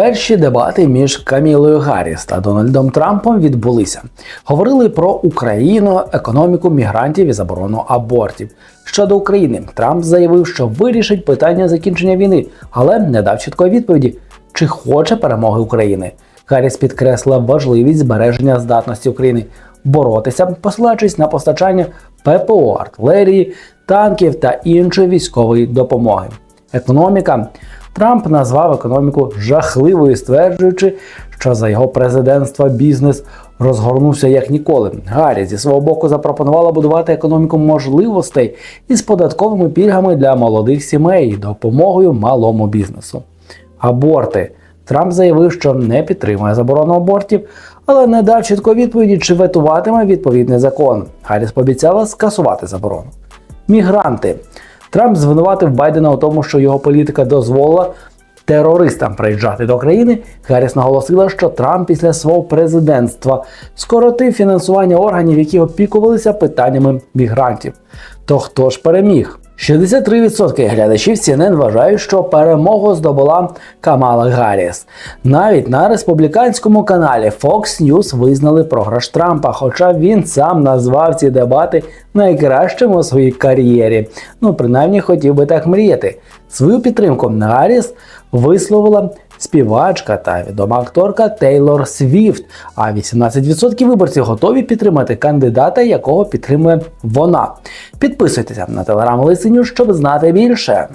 Перші дебати між Камілою Гарріс та Дональдом Трампом відбулися. Говорили про Україну, економіку мігрантів і заборону абортів. Щодо України, Трамп заявив, що вирішить питання закінчення війни, але не дав чіткої відповіді, чи хоче перемоги України. Гарріс підкресла важливість збереження здатності України боротися, посилаючись на постачання ППО, артилерії, танків та іншої військової допомоги. Економіка. Трамп назвав економіку жахливою, стверджуючи, що за його президентства бізнес розгорнувся як ніколи. Гаррі зі свого боку запропонувала будувати економіку можливостей із податковими пільгами для молодих сімей допомогою малому бізнесу. Аборти. Трамп заявив, що не підтримує заборону абортів, але не дав чіткої відповіді, чи ветуватиме відповідний закон. Гарріс пообіцяла скасувати заборону. Мігранти. Трамп звинуватив Байдена у тому, що його політика дозволила терористам приїжджати до країни. Гарріс наголосила, що Трамп після свого президентства скоротив фінансування органів, які опікувалися питаннями мігрантів. То хто ж переміг? 63% глядачів CNN вважають, що перемогу здобула Камала Гарріс. Навіть на республіканському каналі Fox News визнали програш Трампа, хоча він сам назвав ці дебати найкращим у своїй кар'єрі. Ну, принаймні хотів би так мріяти. Свою підтримку Гарріс висловила співачка та відома акторка Тейлор Свіфт. А 18% виборців готові підтримати кандидата, якого підтримує вона. Підписуйтеся на телеграм Лисиню, щоб знати більше.